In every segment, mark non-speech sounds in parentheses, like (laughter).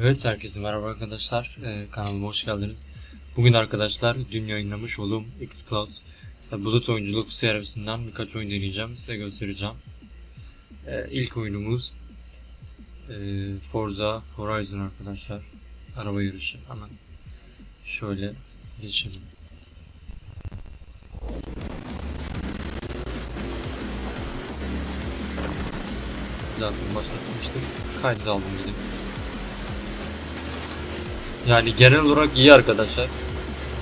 Evet herkese merhaba arkadaşlar. Ee, kanalıma hoş geldiniz. Bugün arkadaşlar dün yayınlamış olduğum xCloud e, bulut oyunculuk servisinden birkaç oyun deneyeceğim. Size göstereceğim. Ee, ilk oyunumuz e, Forza Horizon arkadaşlar. Araba yarışı. Hemen şöyle geçelim. Zaten başlatmıştım. Kaydı aldım dedim. Yani genel olarak iyi arkadaşlar.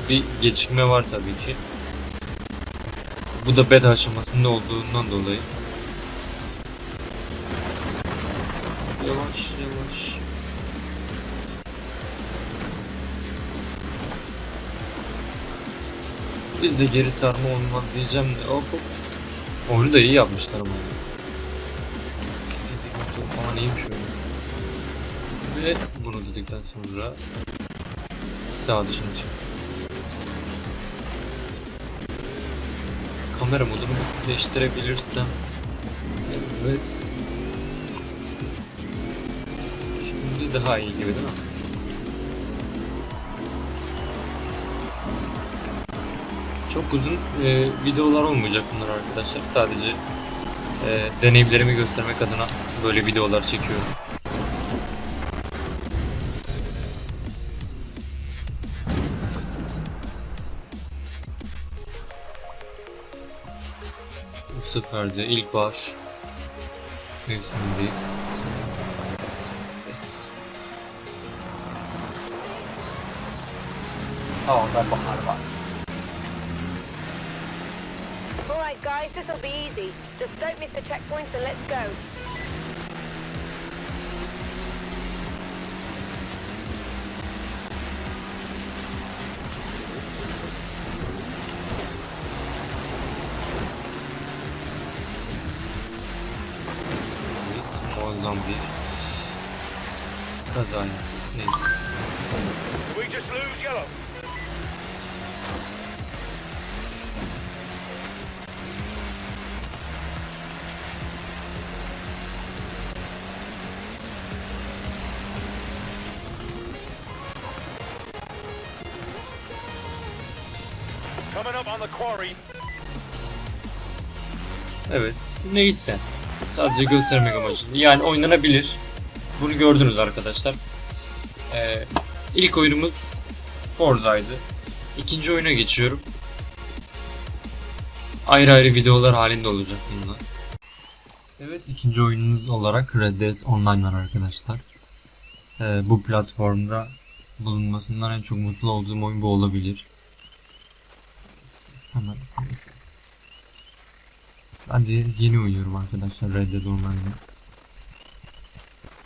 Bir gecikme var tabii ki. Bu da beta aşamasında olduğundan dolayı. Yavaş yavaş. Bizde geri sarma olmaz diyeceğim de hop hop. Oyunu da iyi yapmışlar ama. Fizik motor falan iyiymiş öyle. Ve bunu dedikten sonra sağ dışına çık. Kamera modunu değiştirebilirsem Evet Şimdi daha iyi gibi değil mi? Çok uzun e, videolar olmayacak bunlar arkadaşlar. Sadece e, deneyimlerimi göstermek adına böyle videolar çekiyorum. De ilkbahar mevsimindeyiz. Evet. Havada bahar var. Alright guys, this'll be easy. Just don't miss the checkpoints and let's go. Muazzam bir kaza yaptık. Neyse. We just lose yellow. Coming up on the quarry. Evet, neyse. Sadece göstermek amacıyla. Yani oynanabilir. Bunu gördünüz arkadaşlar. Ee, ilk oyunumuz Forza'ydı. İkinci oyuna geçiyorum. Ayrı ayrı videolar halinde olacak bunlar. Evet, ikinci oyunumuz olarak Red Dead Online var arkadaşlar. Ee, bu platformda bulunmasından en çok mutlu olduğum oyun bu olabilir. Hemen neyse. De yeni oynuyorum arkadaşlar Red Dead Online'ı.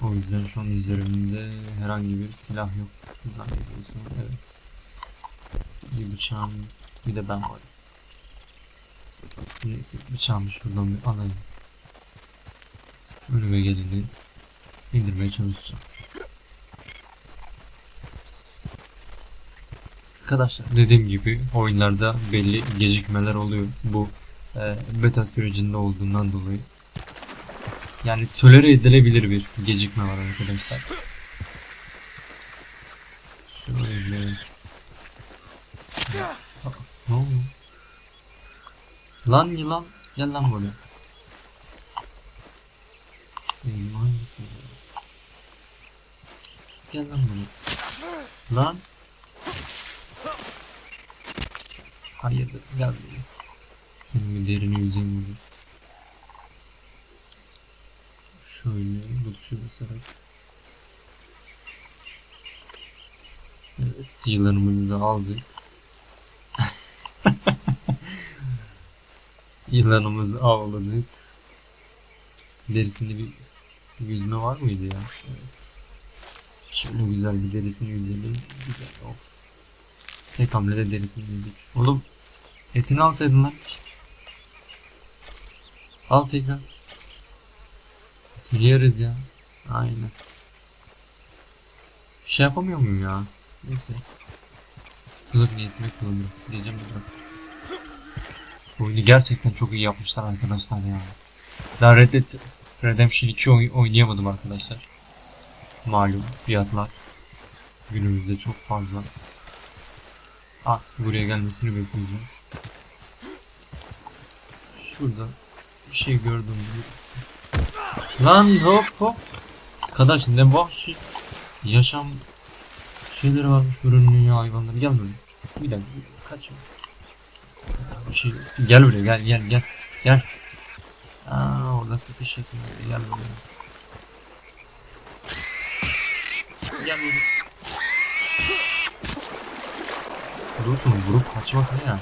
O yüzden şu an üzerimde herhangi bir silah yok zannediyorsam. Evet. Bir bıçağım bir de ben varım. Neyse bıçağımı şuradan bir alayım. Önüme geleni indirmeye çalışacağım. Arkadaşlar dediğim gibi oyunlarda belli gecikmeler oluyor. Bu e, beta sürecinde olduğundan dolayı. Yani tolere edilebilir bir gecikme var arkadaşlar. Şöyle. Aa, Ne oldu? Lan yılan gel lan buraya. Benim hangisi? Gel lan buraya. Lan. Hayırdır gel buraya. Senin bir derini yüzeyim bunu. Şöyle bu tuşu basarak. Evet yılanımızı da aldık. (laughs) Yılanımızı avladık. Derisinde bir yüzme var mıydı ya? Evet. Şöyle güzel bir derisini yüzelim. Güzel. Oh. Tek hamlede derisini yüzdük. Oğlum etini alsaydın lan işte. Al tekrar. Etini yeriz ya. Aynen. Bir şey yapamıyor muyum ya? Neyse. Tuzak niyetine kullanırım. Diyeceğim de bıraktım. Oyunu gerçekten çok iyi yapmışlar arkadaşlar ya. Daha Red Dead Redemption 2 oy- oynayamadım arkadaşlar. Malum fiyatlar günümüzde çok fazla. Artık buraya gelmesini bekleyeceğiz. Şurada bir şey gördüm. Lan hop hop. Arkadaş ne vahşi yaşam şeyleri varmış buranın ya hayvanları. Gel buraya. Bir dakika kaçma. Bir şey gel buraya gel gel gel gel. Aa orada sıkışıyorsun gel buraya. Gel buraya. Dursun vurup kaçmak ne yani?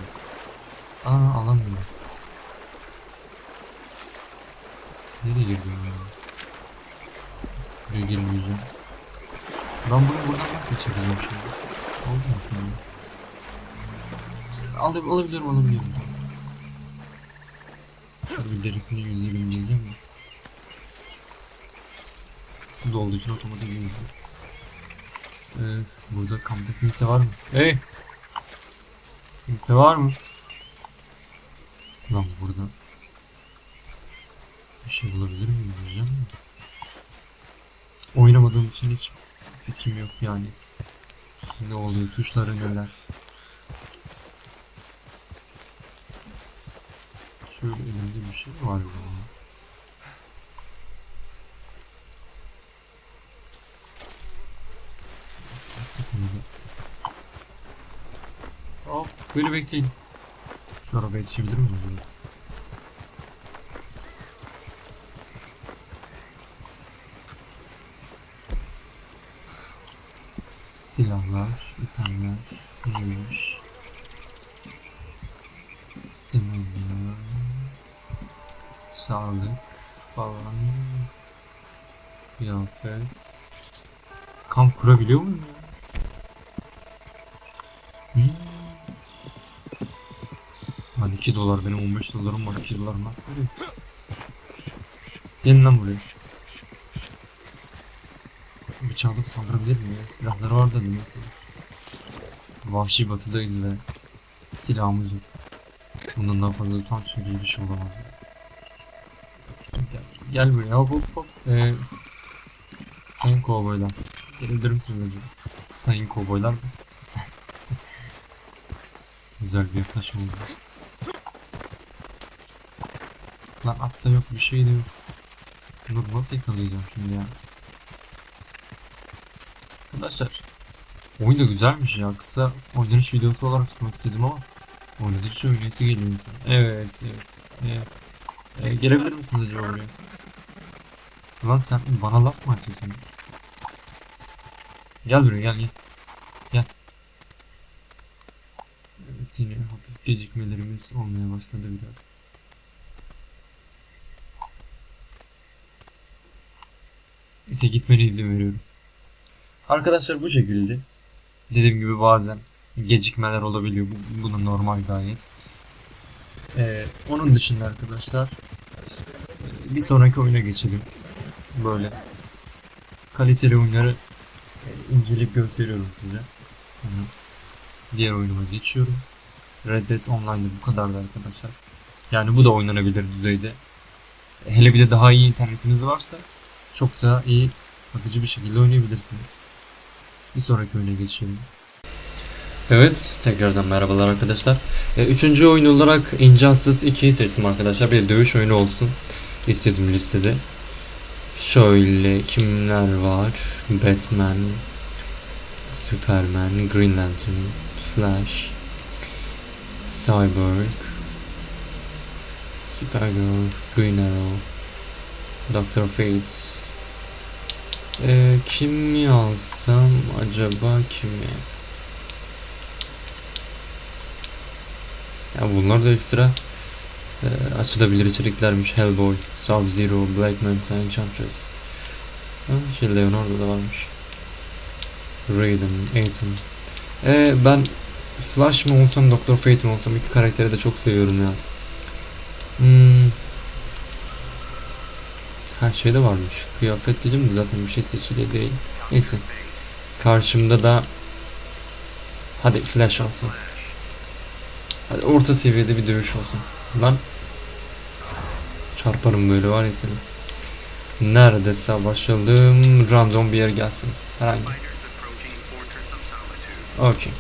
Aa alamıyorum. Nereye girdim ya? Buraya girmeyeceğim. Ben bunu buradan nasıl çekeceğim şimdi? Oldu mu şimdi? Al, alabiliyorum alabiliyorum. Bir derisini yüzerim diyeceğim mi? Su dolduğu için otomatik yüzüyor. Ee, burada kampta kimse var mı? Hey! Kimse var mı? Lan burada bir şey bulabilir miyim diyeceğim? Oynamadığım için hiç fikrim yok yani. Ne oluyor, tuşları neler. Şöyle elimde bir şey var burada? Nasıl yaptık onu da? Hop, böyle bekleyin. Şu araba yetişebilir mi Silahlar, itemler? İstemiyorum ya. Sağlık falan. Kıyafet. Kamp kurabiliyor muyum ya? Hmm. Lan 2 dolar benim 15 dolarım var 2 dolar nasıl veriyor? Gelin buraya. Bıçağı alıp saldırabilir miyim? Silahları var da mesela. Vahşi batıdayız ve silahımız yok. Bundan daha fazla utanç verici bir şey olamaz. Gel, gel buraya hop hop hop. Ee, sayın kovboylar. Gelebilir misiniz acaba? Sayın kovboylar da. (laughs) Güzel bir yaklaşım oldu. Lan atta yok bir şey de yok. Dur nasıl yakalayacağım şimdi ya? Arkadaşlar oyun da güzelmiş ya. Kısa oynanış videosu olarak tutmak istedim ama oynadıkça oynayası geliyor insan. Evet evet. Ee, e, gelebilir misiniz acaba oraya? Lan sen bana laf mı atıyorsun? Gel buraya gel gel. Gel. Evet yine hafif gecikmelerimiz olmaya başladı biraz. Neyse gitmene izin veriyorum. Arkadaşlar bu şekilde. Dediğim gibi bazen gecikmeler olabiliyor. Bu, bu da normal gayet. Ee, onun dışında arkadaşlar bir sonraki oyuna geçelim. Böyle kaliteli oyunları e, inceleyip gösteriyorum size. Hı. Diğer oyunuma geçiyorum. Red Dead Online'da bu kadardı arkadaşlar. Yani bu da oynanabilir düzeyde. Hele bir de daha iyi internetiniz varsa çok daha iyi akıcı bir şekilde oynayabilirsiniz. Bir sonraki oyuna geçelim. Evet, tekrardan merhabalar arkadaşlar. E, üçüncü oyun olarak Injustice 2'yi seçtim arkadaşlar. Bir dövüş oyunu olsun istedim listede. Şöyle kimler var? Batman, Superman, Green Lantern, Flash, Cyborg, Supergirl, Green Arrow, Doctor Fate. Ee, kimi alsam acaba kimi? Ya bunlar da ekstra e, açılabilir içeriklermiş. Hellboy, Sub-Zero, Black Manta, Enchantress. Ha, şey Leonardo da varmış. Raiden, Atom. Ee, ben Flash mı olsam, Doctor Fate mi olsam iki karakteri de çok seviyorum ya. Hmm. Ha şey de varmış. Kıyafet dedim de zaten bir şey seçili değil. Neyse. Karşımda da hadi Flash olsun. Hadi orta seviyede bir dövüş olsun. Lan çarparım böyle var ya seni. Nerede savaşalım? Random bir yer gelsin. Herhangi. Okey.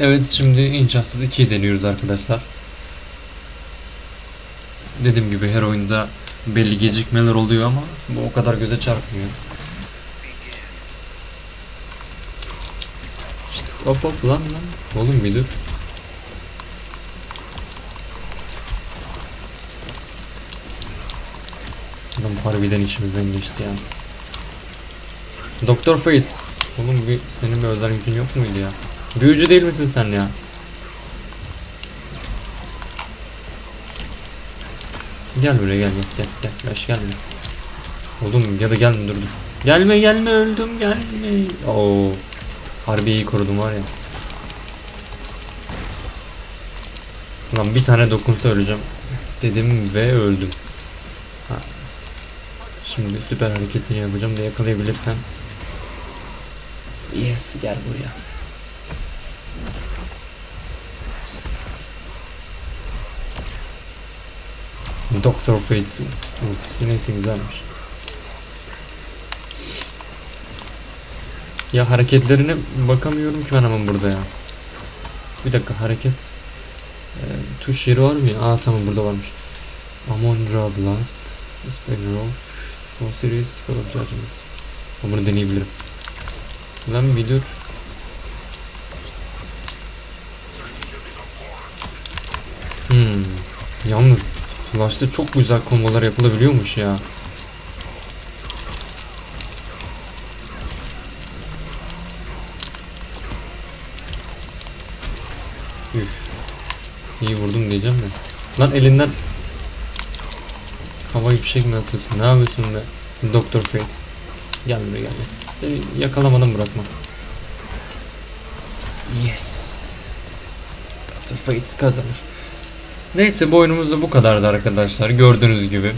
Evet şimdi Injustice 2'yi deniyoruz arkadaşlar. Dediğim gibi her oyunda belli gecikmeler oluyor ama bu o kadar göze çarpmıyor. İşte hop hop lan lan. Oğlum bir dur. Adam harbiden içimizden geçti ya. Doktor Fate. Oğlum bir, senin bir özel gücün yok muydu ya? Büyücü değil misin sen ya? Gel buraya gel gel gel gel Yaş gelme. Oğlum ya da gelme dur. Gelme gelme öldüm gelme. Oo. Harbi iyi korudum var ya. Ulan bir tane dokunsa öleceğim. Dedim ve öldüm. Ha. Şimdi süper hareketini yapacağım da yakalayabilirsem. Yes gel buraya. Doktor Fate ultisi neyse güzelmiş. Ya hareketlerine bakamıyorum ki ben hemen burada ya. Bir dakika hareket. Ee, tuş yeri var mı ya? Aa tamam burada varmış. Amon Ra Blast. Spinner of. Full Series Spell of Judgment. Bunu deneyebilirim. Lan bir dur. Hmm. Yalnız Flash'ta çok güzel kombolar yapılabiliyormuş ya. Üf. İyi vurdum diyeceğim de. Lan elinden havai fişek mi atıyorsun? Ne yapıyorsun be? Doktor Fate. Gel buraya gel. Seni yakalamadan bırakma. Yes. Doktor Fate kazanır. Neyse bu oyunumuz da bu kadardı arkadaşlar. Gördüğünüz gibi.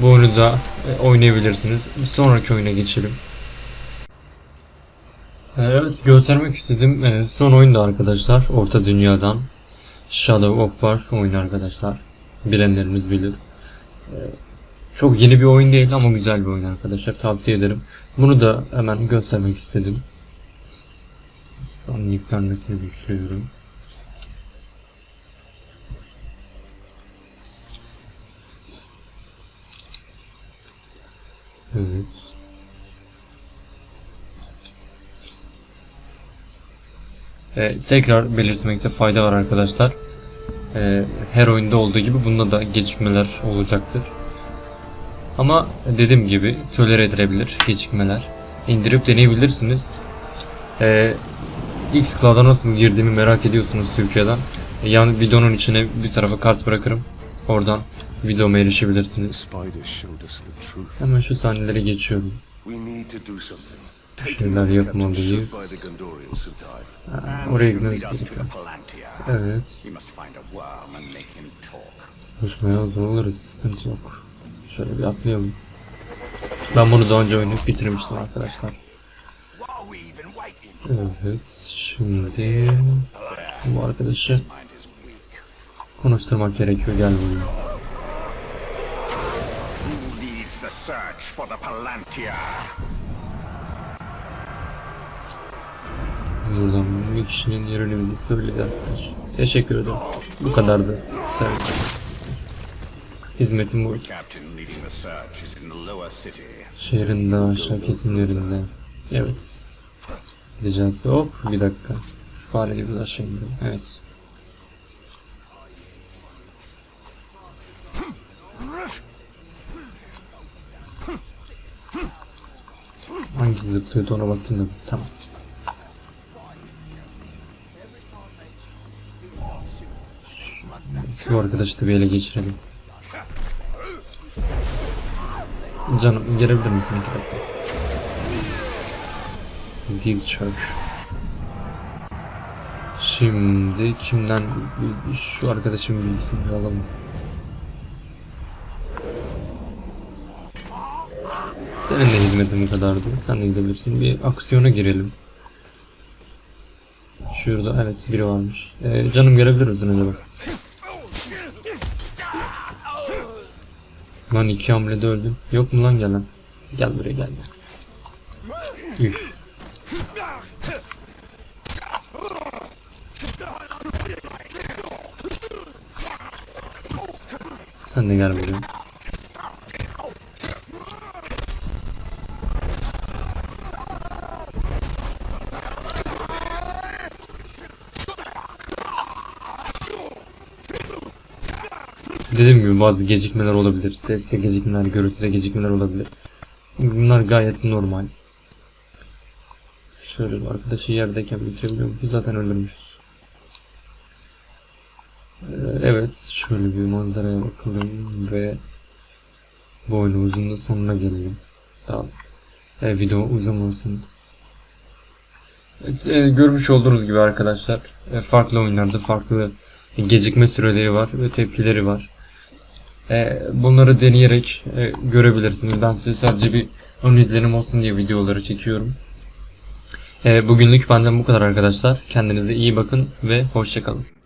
Bu oyunu da e, oynayabilirsiniz. Bir sonraki oyuna geçelim. Evet göstermek istedim. E, son oyun da arkadaşlar. Orta Dünya'dan. Shadow of War oyunu arkadaşlar. Bilenleriniz bilir. E, Çok yeni bir oyun değil ama güzel bir oyun arkadaşlar. Tavsiye ederim. Bunu da hemen göstermek istedim. Şu an yüklenmesini bekliyorum. Evet. Ee, tekrar belirtmekte fayda var arkadaşlar. Ee, her oyunda olduğu gibi bunda da gecikmeler olacaktır. Ama dediğim gibi tolere edilebilir gecikmeler. İndirip deneyebilirsiniz. Ee, Xcloud'a nasıl girdiğimi merak ediyorsunuz Türkiye'den. Yani videonun içine bir tarafa kart bırakırım. Oradan videoma erişebilirsiniz. Hemen şu sahneleri geçiyorum. Şeyler yapmalıyız. Ha, oraya gitmemiz gerekiyor. Evet. Konuşmaya hazır oluruz. Sıkıntı yok. Şöyle bir atlayalım. Ben bunu daha önce oynayıp bitirmiştim arkadaşlar. Evet. Şimdi bu arkadaşı. Konuşturmak gerekiyor. Gel buraya. The search for the Palantir? Buradan bir kişinin yerini bize söyledi arkadaş. Teşekkür ederim. Bu kadardı. Service. Hizmetim bu. Şehrin daha aşağı kesimlerinde. Evet. Gideceğiz. Hop bir dakika. Fare gibi aşağı indim. Evet. Hangisi zıplıyordu ona baktım. Tamam. Bu arkadaşı da bir ele geçirelim. Canım gelebilir misin iki dakika? Discharge. Şimdi kimden şu arkadaşın bilgisini alalım. Senin de hizmetin bu kadardı. Sen de gidebilirsin. Bir aksiyona girelim. Şurada evet biri varmış. Ee, canım gelebilir misin acaba? Lan iki hamlede öldüm. Yok mu lan gelen? Gel buraya gel. Üf. Sen de gel buraya. Dediğim gibi bazı gecikmeler olabilir. Seste gecikmeler, görüntüde gecikmeler olabilir. Bunlar gayet normal. Şöyle arkadaşı yerdeyken bitirebiliyor muyuz? Zaten öldürmüşüz. Ee, Evet, şöyle bir manzaraya bakalım ve bu oyunumuzun da sonuna gelelim. Daha e, video uzamasın. Evet, e, görmüş olduğunuz gibi arkadaşlar e, farklı oyunlarda farklı gecikme süreleri var ve tepkileri var. E, bunları deneyerek e, görebilirsiniz. Ben size sadece bir ön izlenim olsun diye videoları çekiyorum. E, bugünlük benden bu kadar arkadaşlar. Kendinize iyi bakın ve hoşçakalın.